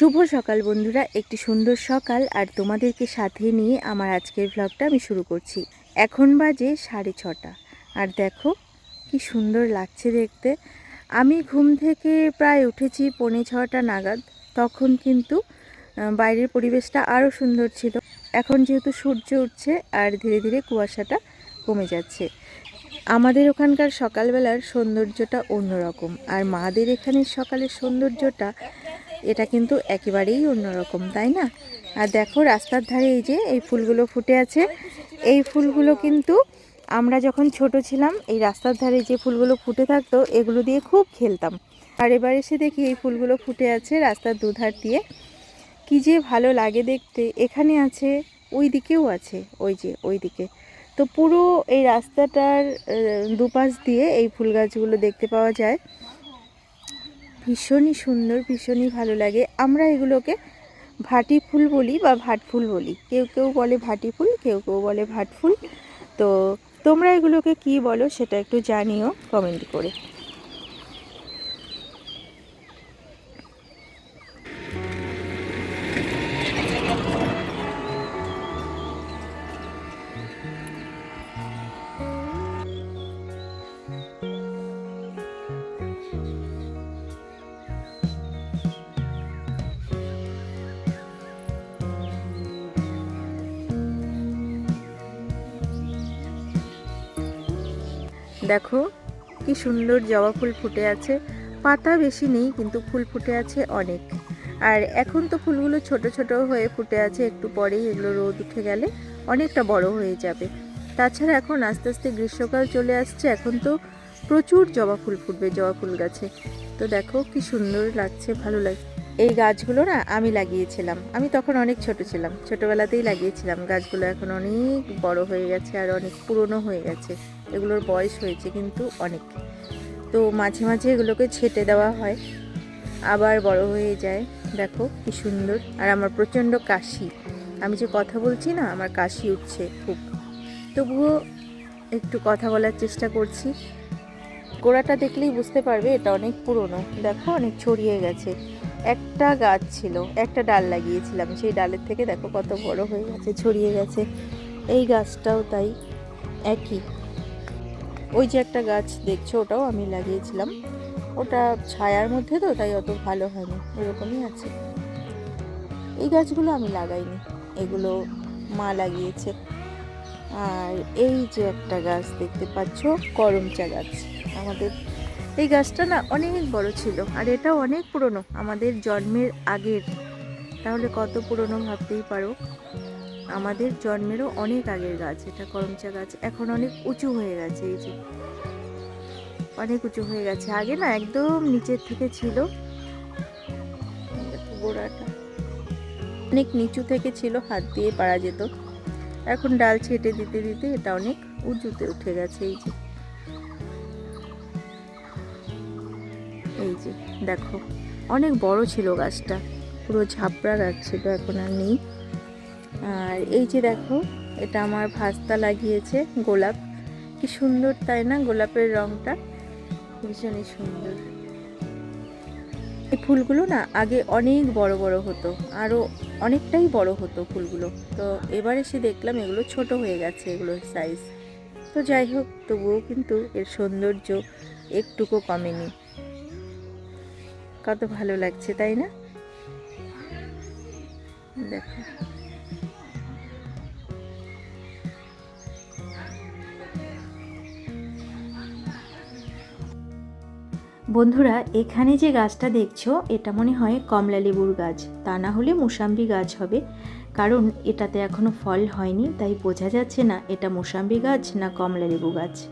শুভ সকাল বন্ধুরা, একটি সুন্দর সকাল আর তোমাদেরকে সাথে নিয়ে আমার আজকের ভ্লগটা আমি শুরু করছি। এখন বাজে সাড়ে ছটা। আর দেখো, কি সুন্দর লাগছে দেখতে। আমি ঘুম থেকে প্রায় উঠেছি পৌনে ছটা নাগাদ। তখন কিন্তু বাইরের পরিবেশটা আরও সুন্দর ছিল। এখন যেহেতু সূর্য উঠছে আর ধীরে ধীরে কুয়াশাটা কমে যাচ্ছে। আমাদের ওখানকার সকালবেলার সৌন্দর্যটা অন্যরকম। আর মাদের এখানের সকালের সৌন্দর্যটা এটা কিন্তু একেবারেই অন্যরকম, তাই না? আর দেখো রাস্তার ধারে এই যে এই ফুলগুলো ফুটে আছে, এই ফুলগুলো কিন্তু আমরা যখন ছোট ছিলাম, এই রাস্তার ধারে যে ফুলগুলো ফুটে থাকতো, এগুলো দিয়ে খুব খেলতাম। আর এবার এসে দেখি এই ফুলগুলো ফুটে আছে রাস্তার দুধার দিয়ে। কি যে ভালো লাগে দেখতে। এখানে আছে ওই দিকেও আছে, ওই যে ওই দিকে তো পুরো এই রাস্তাটার দুপাশ দিয়ে এই ফুল গাছগুলো দেখতে পাওয়া যায়। ভীষণই সুন্দর, ভীষণই ভালো লাগে। আমরা এগুলোকে ভাটি ফুল বলি বা ভাট ফুল বলি। কেউ কেউ বলে ভাটি ফুল, কেউ কেউ বলে ভাট ফুল। তো তোমরা এগুলোকে কি বলো সেটা একটু জানিও কমেন্ট করে। দেখো, কি সুন্দর জবা ফুল ফুটে আছে। পাতা বেশি নেই, কিন্তু ফুল ফুটে আছে অনেক। আর এখন তো ফুলগুলো ছোট ছোট হয়ে ফুটে আছে, একটু পরেই এগুলো রোদ উঠে গেলে অনেকটা বড় হয়ে যাবে। তাছাড়া এখন আস্তে আস্তে গ্রীষ্মকাল চলে আসছে, এখন তো প্রচুর জবা ফুল ফুটবে, জবা ফুল গাছে। তো দেখো, কি সুন্দর লাগছে, ভালো লাগছে এই গাছগুলো না আমি লাগিয়েছিলাম। আমি তখন অনেক ছোট ছিলাম, ছোটবেলাতেই লাগিয়েছিলাম। গাছগুলো এখন অনেক বড় হয়ে গেছে আর অনেক পুরনো হয়ে গেছে। এগুলোর বয়স হয়েছে কিন্তু অনেক। তো মাঝে মাঝে এগুলোকে ছেটে দেওয়া হয়। আবার বড় হয়ে যায়। দেখো কি সুন্দর। আর আমার প্রচণ্ড কাশি। আমি যে কথা বলছি না, আমার কাশি উঠছে খুব। তবুও একটু কথা বলার চেষ্টা করছি। গোড়াটা দেখলেই বুঝতে পারবে এটা অনেক পুরনো। দেখো অনেক ছড়িয়ে গেছে। একটা গাছ ছিল, একটা ডাল লাগিয়েছিলাম। সেই ডালের থেকে দেখো কত বড় হয়ে গেছে, ছড়িয়ে গেছে। এই গাছটাও তাই একই। ওই যে একটা গাছ দেখছ, ওটাও আমি লাগিয়েছিলাম। ওটা ছায়ার মধ্যে তো, তাই অত ভালো হয়নি এরকমই আছে। এই গাছগুলো আমি লাগাইনি, এগুলো মা লাগিয়েছে। আর এই যে একটা গাছ দেখতে পাচ্ছ, করমচা গাছ। আমাদের এই গাছটা না অনেক বড় ছিল, আর এটা অনেক পুরনো, আমাদের জন্মের আগের। তাহলে কত পুরনো ভাবতেই পারো। আমাদের জন্মেরও অনেক আগের গাছ, এটা করমচা গাছ, এখন অনেক উঁচু হয়ে গেছে, এই যে। অনেক উঁচু হয়ে গেছে, আগে না একদম নিচের থেকে ছিল। গোড়াটা। অনেক নিচু থেকে ছিল, হাত দিয়ে পারা যেত। এখন ডাল ছেটে দিতে দিতে এটা অনেক উঁচুতে উঠে গেছে, এই যে। এই যে, দেখো, অনেক বড় ছিল গাছটা। পুরো ঝাপড়া গাছ ছিল, এখন আর নেই। আর এই যে দেখো, এটা আমার ভাস্তা লাগিয়েছে গোলাপ। কি সুন্দর তাই না গোলাপের রংটা? ভীষণই সুন্দর। এই ফুলগুলো না আগে অনেক বড় বড় হতো আরও অনেকটাই বড় হতো ফুলগুলো। তো এবার এসে দেখলাম এগুলো ছোট হয়ে গেছে এগুলোর সাইজ তো যাই হোক, তবুও কিন্তু এর সৌন্দর্য একটুকু কমেনি। কত ভালো লাগছে তাই না? দেখো। বন্ধুরা, এখানে যে গাছটা দেখছ, এটা মনে হয় কমলা লেবুর গাছ। তা না হলে মোসাম্বি গাছ হবে। কারণ এটাতে এখনও ফল হয়নি, তাই বোঝা যাচ্ছে না এটা মোসাম্বি গাছ না কমলা লেবু গাছ।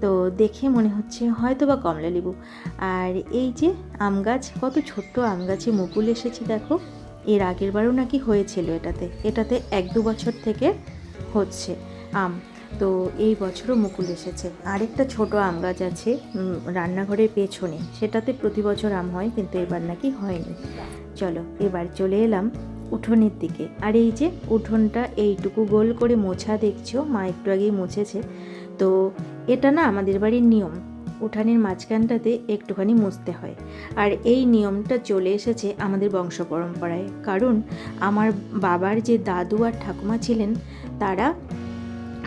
তো দেখে মনে হচ্ছে হয়তো বা কমলা লেবু আর এই যে আম গাছ, কত ছোট্ট আম গাছে মুকুল এসেছে দেখো। এর আগের বারও নাকি হয়েছিল এটাতে। এটাতে এক দু বছর থেকে হচ্ছে আম। তো এই বছরও মুকুল এসেছে। আরেকটা ছোট আম গাছ আছে রান্নাঘরের পেছনে। সেটাতে প্রতি বছর আম হয়, কিন্তু এবার নাকি হয়নি। চলো, এবার চলে এলাম উঠোনের দিকে। আর এই যে উঠোনটা, এইটুকু গোল করে মোছা দেখছ, মা একটু আগেই মুছেছে। তো এটা না আমাদের বাড়ির নিয়ম। উঠানের মাঝখানটাতে একটুখানি মুছতে হয়। আর এই নিয়মটা চলে এসেছে আমাদের বংশ পরম্পরায়। কারণ আমার বাবার যে দাদু আর ঠাকুমা ছিলেন, তারা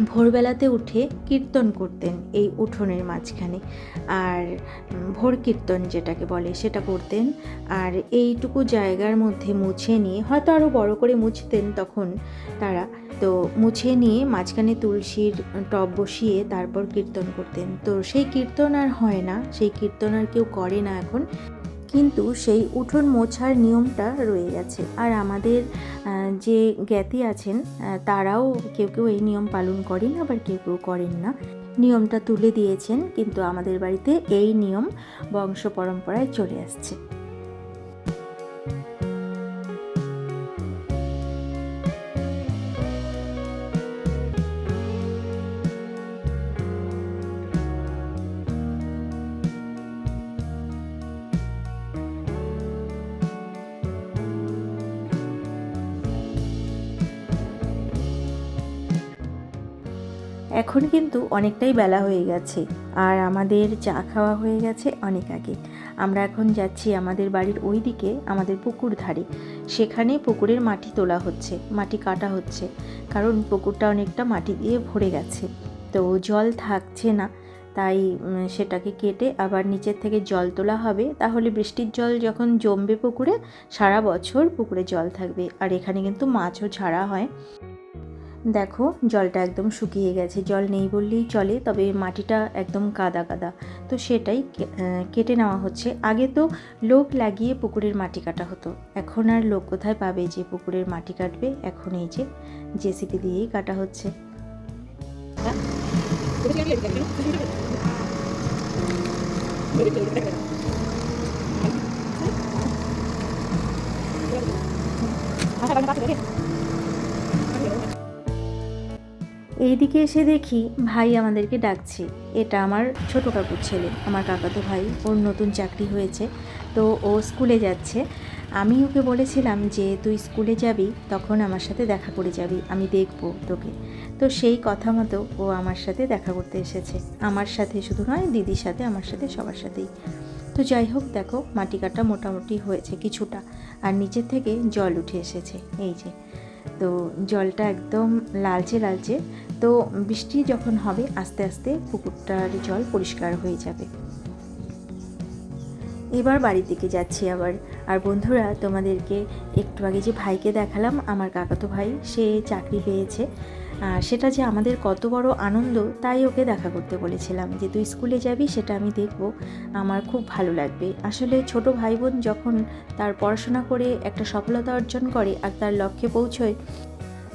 ভোরবেলাতে উঠে কীর্তন করতেন এই উঠোনের মাঝখানে। আর ভোর কীর্তন যেটাকে বলে সেটা করতেন। আর এইটুকু জায়গার মধ্যে মুছে নিয়ে, হয়তো আরও বড় করে মুছতেন তখন তারা, তো মুছে নিয়ে মাঝখানে তুলসীর টব বসিয়ে তারপর কীর্তন করতেন। তো সেই কীর্তন আর হয় না, সেই কীর্তন আর কেউ করে না এখন। কিন্তু সেই উঠোন মোছার নিয়মটা রয়ে গেছে। আর আমাদের যে জ্ঞাতি আছেন তারাও কেউ কেউ এই নিয়ম পালন করেন, আবার কেউ কেউ করেন না। নিয়মটা তুলে দিয়েছেন, কিন্তু আমাদের বাড়িতে এই নিয়ম বংশ পরম্পরায় চলে আসছে। এখন কিন্তু অনেকটাই বেলা হয়ে গেছে আর আমাদের চা খাওয়া হয়ে গেছে অনেক আগে। আমরা এখন যাচ্ছি আমাদের বাড়ির ওই দিকে আমাদের পুকুর ধারে। সেখানে পুকুরের মাটি তোলা হচ্ছে, মাটি কাটা হচ্ছে। কারণ পুকুরটা অনেকটা মাটি দিয়ে ভরে গেছে। তো জল থাকছে না, তাই সেটাকে কেটে আবার নিচের থেকে জল তোলা হবে। তাহলে বৃষ্টির জল যখন জমবে পুকুরে, সারা বছর পুকুরে জল থাকবে। আর এখানে কিন্তু মাছও ছাড়া হয়। দেখো, জলটা একদম শুকিয়ে গেছে। জল নেই বললেই চলে, তবে মাটিটা একদম কাদা কাদা। তো সেটাই কেটে নেওয়া হচ্ছে। আগে তো লোক লাগিয়ে পুকুরের মাটি কাটা হতো। এখন আর লোক কোথায় পাবে যে পুকুরের মাটি কাটবে? এখন এই যে জেসিপি দিয়েই কাটা হচ্ছে। এইদিকে এসে দেখি ভাই আমাদেরকে ডাকছে। এটা আমার ছোট কাকুর ছেলে, আমার কাকাতো ভাই। ওর নতুন চাকরি হয়েছে, তো ও স্কুলে যাচ্ছে। আমি ওকে বলেছিলাম যে, তুই স্কুলে যাবি, তখন আমার সাথে দেখা করে যাবি, আমি দেখব তোকে। তো সেই কথা মতো ও আমার সাথে দেখা করতে এসেছে। আমার সাথে শুধু নয়, দিদির সাথে, আমার সাথে, সবার সাথেই। তো যাই হোক, দেখো, মাটি কাটা মোটামুটি হয়েছে কিছুটা, আর নিচের থেকে জল উঠে এসেছে, এই যে। তো জলটা একদম লালচে লালচে তো বৃষ্টি যখন হবে, আস্তে আস্তে পুকুরটার জল পরিষ্কার হয়ে যাবে। এবার বাড়ির দিকে যাচ্ছি আবার। আর বন্ধুরা, তোমাদেরকে একটু আগে যে ভাইকে দেখালাম, আমার কাকাতো ভাই, সে চাকরি পেয়েছে। সেটা যে আমাদের কত বড় আনন্দ, তাই ওকে দেখা করতে বলেছিলাম যে, তুই স্কুলে যাবি, সেটা আমি দেখব। আমার খুব ভালো লাগবে। আসলে ছোট ভাই বোন যখন তার পড়াশোনা করে একটা সফলতা অর্জন করে আর তার লক্ষ্যে পৌঁছয়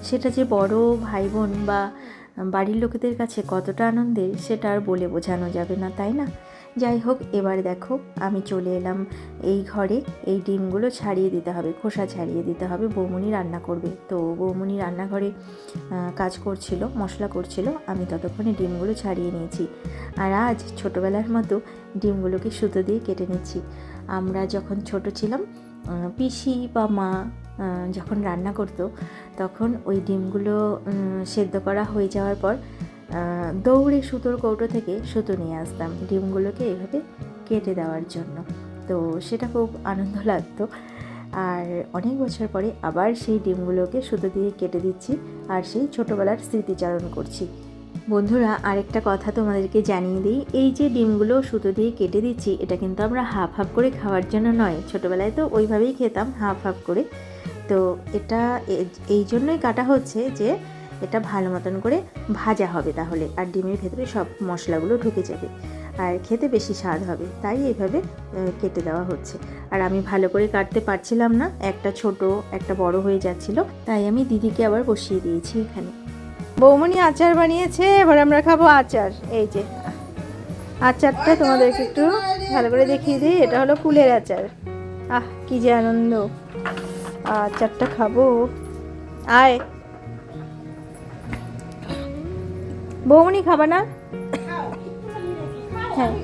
সেটা যে বড় ভাই বোন বা বাড়ির লোকেদের কাছে কতটা আনন্দের, সেটা আর বলে বোঝানো যাবে না, তাই না? যাই হোক, এবার দেখো, আমি চলে এলাম এই ঘরে, এই ডিমগুলো ছাড়িয়ে দিতে হবে, খোসা ছাড়িয়ে দিতে হবে, বৌমনি রান্না করবে। তো বৌমনি রান্নাঘরে কাজ করছিল, মশলা করছিল, আমি ততক্ষণে ডিমগুলো ছাড়িয়ে নিয়েছি। আর আজ ছোটোবেলার মতো ডিমগুলোকে সুতো দিয়ে কেটে নিচ্ছি। আমরা যখন ছোট ছিলাম পিসি বা মা যখন রান্না করতো, তখন ওই ডিমগুলো সেদ্ধ করা হয়ে যাওয়ার পর দৌড়ে সুতোর কৌটো থেকে সুতো নিয়ে আসতাম ডিমগুলোকে এভাবে কেটে দেওয়ার জন্য। তো সেটা খুব আনন্দ লাগতো। আর অনেক বছর পরে আবার সেই ডিমগুলোকে সুতো দিয়ে কেটে দিচ্ছি আর সেই ছোটোবেলার স্মৃতিচারণ করছি। বন্ধুরা, আরেকটা কথা তোমাদেরকে জানিয়ে দিই, এই যে ডিমগুলো সুতো দিয়ে কেটে দিচ্ছি, এটা কিন্তু আমরা হাফ হাফ করে খাওয়ার জন্য নয়। ছোটোবেলায় তো ওইভাবেই খেতাম, হাফ হাফ করে। তো এটা এই জন্যই কাটা হচ্ছে যে এটা ভালো মতন করে ভাজা হবে তাহলে আর ডিমের ভেতরে সব মশলাগুলো ঢুকে যাবে আর খেতে বেশি স্বাদ হবে তাই এইভাবে আহ, কেটে দেওয়া হচ্ছে। আর আমি ভালো করে কাটতে পারছিলাম না একটা ছোট একটা বড় হয়ে যাচ্ছিল তাই আমি দিদিকে আবার বসিয়ে দিয়েছি এখানে। বৌমনি আচার বানিয়েছে এবার আমরা খাব আচার এই যে। আচারটা তোমাদেরকে একটু ভালো করে দেখিয়ে দিই এটা হলো কুলের আচার। আহ কি যে আনন্দ। আচারটা খাব। আয়। বৌমনি খাবা না? হ্যাঁ।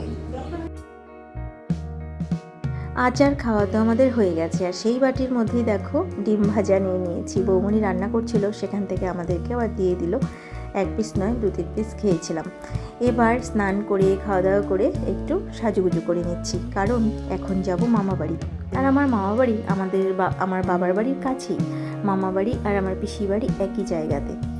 আচার খাওয়া তো আমাদের হয়ে গেছে। আর সেই বাটির মধ্যেই দেখো, ডিম ভাজা নিয়ে নিয়েছি। বৌমনি রান্না করছিল, সেখান থেকে আমাদেরকে আবার দিয়ে দিল। এক পিস নয়, দু তিন পিস খেয়েছিলাম। এবার স্নান করে খাওয়া দাওয়া করে একটু সাজুগুজু করে নিচ্ছি। কারণ এখন যাব মামা বাড়ি আর আমার মামা বাড়ি আমাদের আমার বাবার বাড়ির কাছেই। মামা বাড়ি আর আমার পিসি বাড়ি একই জায়গাতে।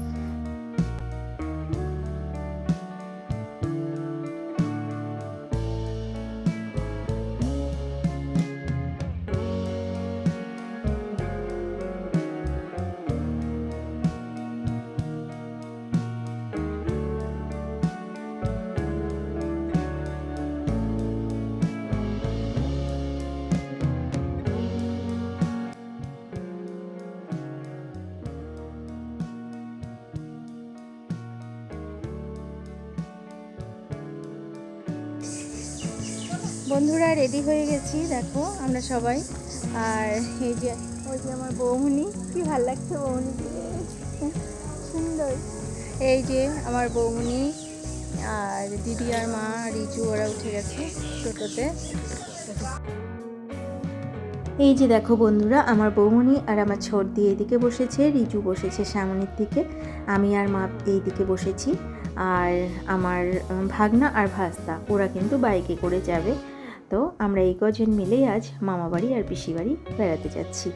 বন্ধুরা রেডি হয়ে গেছি। দেখো, আমরা সবাই। আর এই যে, ওই যে আমার বৌমনি। কি ভালো লাগছে বৌমনিকে সুন্দর। এই যে আমার বৌমনি আর দিদি আর মা, রিজু, ওরা উঠে গেছে টোটোতে। এই যে দেখো বন্ধুরা, আমার বৌমনি আর আমার ছোটদি এদিকে বসেছে, রিজু বসেছে সামনের দিকে, আমি আর মা এই দিকে বসেছি। আর আমার ভাগনা আর ভাস্তা, ওরা কিন্তু বাইকে করে যাবে। তো আমরা এই কজন মিলেই আজ মামাবাড়ি আর পিসি বাড়ি বেড়াতে যাচ্ছি।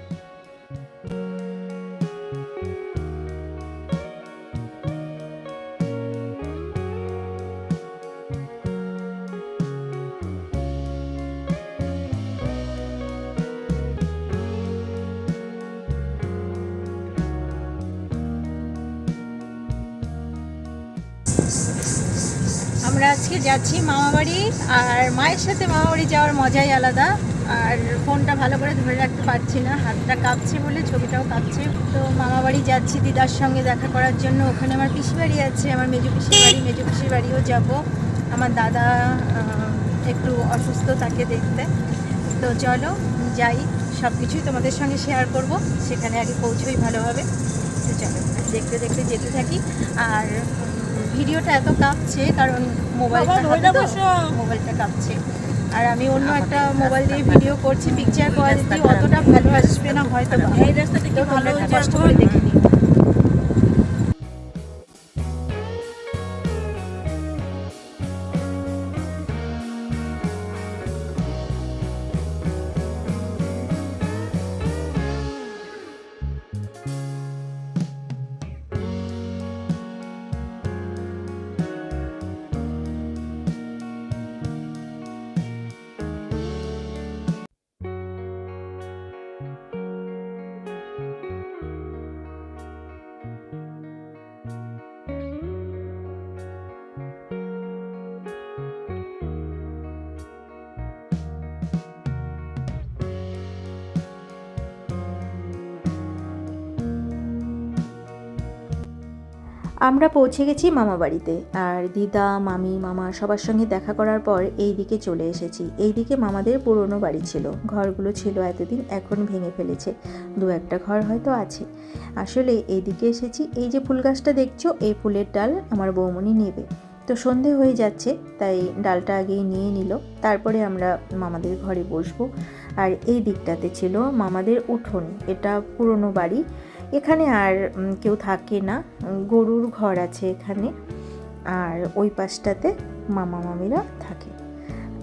যাচ্ছি মামা বাড়ি আর মায়ের সাথে মামা বাড়ি যাওয়ার মজাই আলাদা। আর ফোনটা ভালো করে ধরে রাখতে পারছি না, হাতটা কাঁপছে বলে, ছবিটাও কাঁপছে। তো মামা বাড়ি যাচ্ছি দিদার সঙ্গে দেখা করার জন্য। ওখানে আমার পিসি বাড়ি আছে, আমার মেজু পিসির বাড়ি, মেজু পিসির বাড়িও যাব। আমার দাদা একটু অসুস্থ তাকে দেখতে। তো চলো, যাই। সব কিছুই তোমাদের সঙ্গে শেয়ার করব। সেখানে আগে পৌঁছোই ভালোভাবে। তো চলো, দেখতে দেখতে যেতে থাকি। আর ভিডিওটা এত কাঁপছে কারণ মোবাইলটা মোবাইলটা কাঁপছে। আর আমি অন্য একটা মোবাইল দিয়ে ভিডিও করছি পিকচার কোয়ালিটি অতটা ভালো আসবে না হয়তো ভালো তোমরা কষ্ট করে দেখে। আমরা পৌঁছে গেছি মামা বাড়িতে। আর দিদা, মামি, মামা সবার সঙ্গে দেখা করার পর এই দিকে চলে এসেছি। এই দিকে মামাদের পুরনো বাড়ি ছিল। ঘরগুলো ছিল এতদিন এখন ভেঙে ফেলেছে। দু একটা ঘর হয়তো আছে। আসলে এই দিকে এসেছি। এই যে ফুল গাছটা দেখছ, এই ফুলের ডাল আমার বৌমনি নেবে। তো সন্ধে হয়ে যাচ্ছে, তাই ডালটা আগেই নিয়ে নিল। তারপরে আমরা মামাদের ঘরে বসবো। আর এই দিকটাতে ছিল মামাদের উঠোন। এটা পুরনো বাড়ি। এখানে আর কেউ থাকে না। গরুর ঘর আছে এখানে। আর ওই পাশটাতে মামা মামিরা থাকে।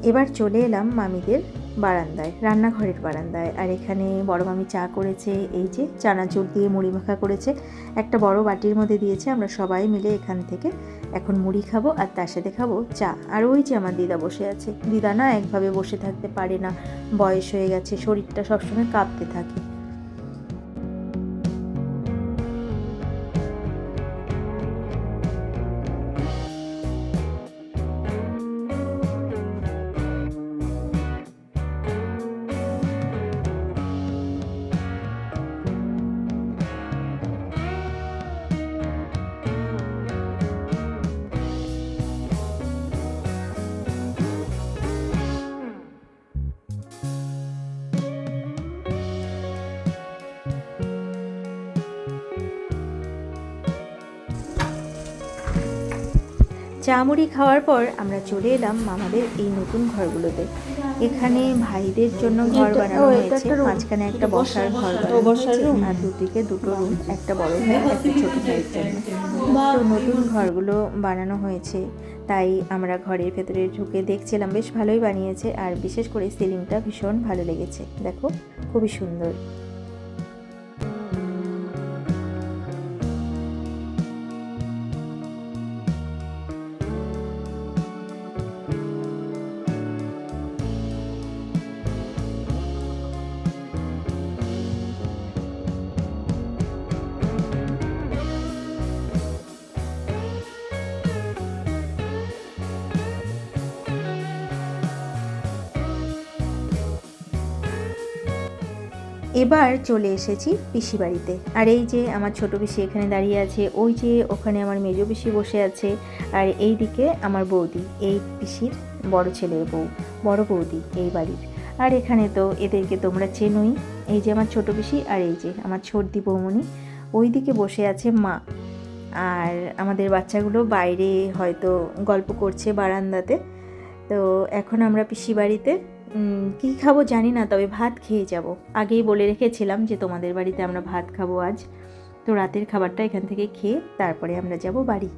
এবার চলে এলাম মামিদের বারান্দায়, রান্নাঘরের বারান্দায়। আর এখানে বড় মামি চা করেছে, এই যে চানাচুর দিয়ে মুড়ি মাখা করেছে। একটা বড় বাটির মধ্যে দিয়েছে, আমরা সবাই মিলে এখান থেকে এখন মুড়ি খাব আর তার সাথে খাব চা। আর ওই যে আমার দিদা বসে আছে। দিদা না একভাবে বসে থাকতে পারে না। বয়স হয়ে গেছে, শরীরটা সবসময় কাঁপতে থাকে। চা মুড়ি খাওয়ার পর আমরা চলে এলাম মামাদের এই নতুন ঘরগুলোতে। এখানে ভাইদের জন্য ঘর বানানো হয়েছে। মাঝখানে একটা বসার ঘর বসার আর দুদিকে দুটো রুম একটা বড় ভাই একটা ছোট ভাইয়ের জন্য। তো নতুন ঘরগুলো বানানো হয়েছে তাই আমরা ঘরের ভেতরে ঢুকে দেখছিলাম বেশ ভালোই বানিয়েছে। আর বিশেষ করে সিলিংটা ভীষণ ভালো লেগেছে। দেখো খুবই সুন্দর। এবার চলে এসেছি পিসি বাড়িতে। আর এই যে আমার ছোট পিসি এখানে দাঁড়িয়ে আছে, ওই যে ওখানে আমার মেজো পিসি বসে আছে, আর এই দিকে আমার বৌদি, এই পিসির বড় ছেলের বউ, বড় বৌদি এই বাড়ির। আর এখানে তো এদেরকে তোমরা চেনোই, এই যে আমার ছোট পিসি আর এই যে আমার ছোটদি বৌমনি ওই দিকে বসে আছে মা। আর আমাদের বাচ্চাগুলো বাইরে হয়তো গল্প করছে বারান্দাতে। তো এখন আমরা পিসি বাড়িতে কি খাব জানি না, তবে ভাত খেয়ে যাব। আগেই বলে রেখেছিলাম যে তোমাদের বাড়িতে আমরা ভাত খাব আজ। তো রাতের খাবারটা এখান থেকে খেয়ে তারপরে আমরা যাব বাড়ি।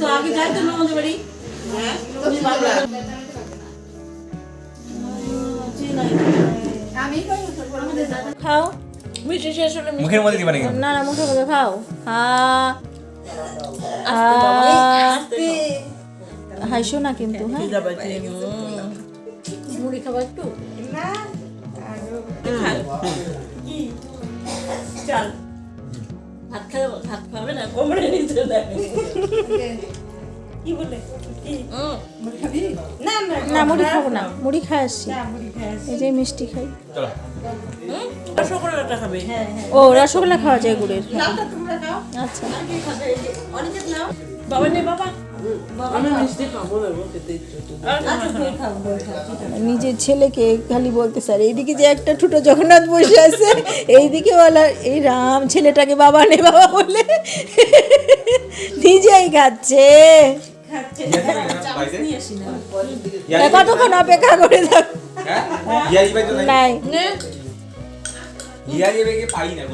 তো আগে যাই তো আমাদের বাড়ি খাও। মিষ্টি শেষ হলে মুখের মধ্যে দিবা নাকি? না না খাও। হাসো না কিন্তু হ্যাঁ? মুড়ি খাবার একটু? চল। ভাত খাবে ভাত খাবে না কোমরে নিচে কি বলে? না মুড়ি খাব না মুড়ি খাই আসছি। এই যে মিষ্টি খাই। রসগোল্লাটা খাবে? হ্যাঁ হ্যাঁ। ও রসগোল্লা খাওয়া যায় গুড়ের। আচ্ছা। বাবা নে বাবা। নিজের ছেলেকে খালি বলতে স্যার এইদিকে যে একটা ছোট জগন্নাথ বসে আছে এইদিকে বলা এই রাম ছেলেটাকে বাবা নে বাবা বলে নিজেই খাচ্ছে। কতক্ষণ অপেক্ষা করে থাক? নাই। পাই না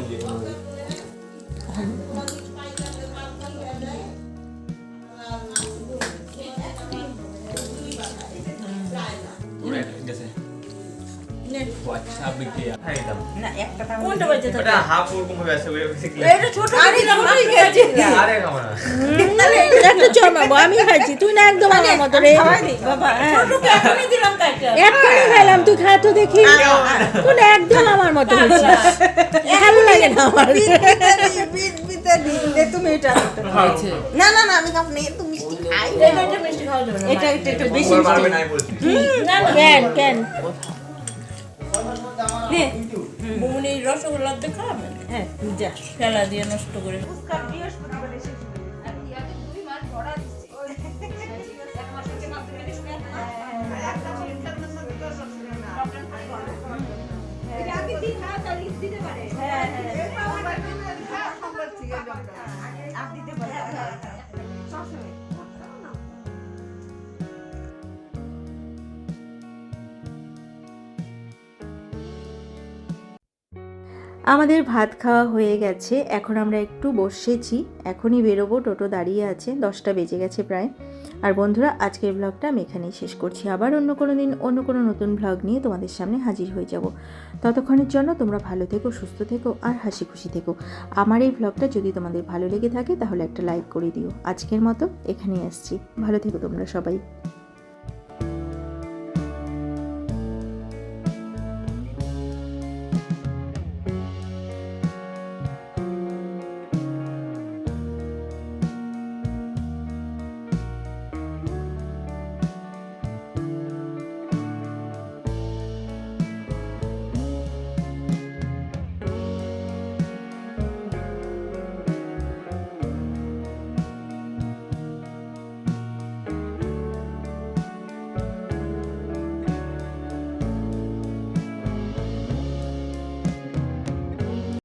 আমি খাইছি। তুই না একদম আমার মতো রে। কাইটা। এক্ষুনি খেলাম তুই খা তো দেখি। তুই না একদম আমার মতো ভালো লাগে না আমার। তুমি এটা না না না আমি খাব না এ তো মিষ্টি খাই। এটা একটু বেশি কেন কেন? বুমনি রসগোল্লা দিয়ে খাওয়াবেন হ্যাঁ যা। ফেলা দিয়ে নষ্ট করে। আমাদের ভাত খাওয়া হয়ে গেছে, এখন আমরা একটু বসেছি। এখনই বেরোবো, টোটো দাঁড়িয়ে আছে, দশটা বেজে গেছে প্রায়। আর বন্ধুরা, আজকের ব্লগটা আমি এখানেই শেষ করছি। আবার অন্য কোনো দিন, অন্য কোনো নতুন ব্লগ নিয়ে তোমাদের সামনে হাজির হয়ে যাব। ততক্ষণের জন্য তোমরা ভালো থেকো, সুস্থ থেকো আর হাসি খুশি থেকো। আমার এই ব্লগটা যদি তোমাদের ভালো লেগে থাকে, তাহলে একটা লাইক করে দিও। আজকের মতো এখানেই আসছি। ভালো থেকো তোমরা সবাই।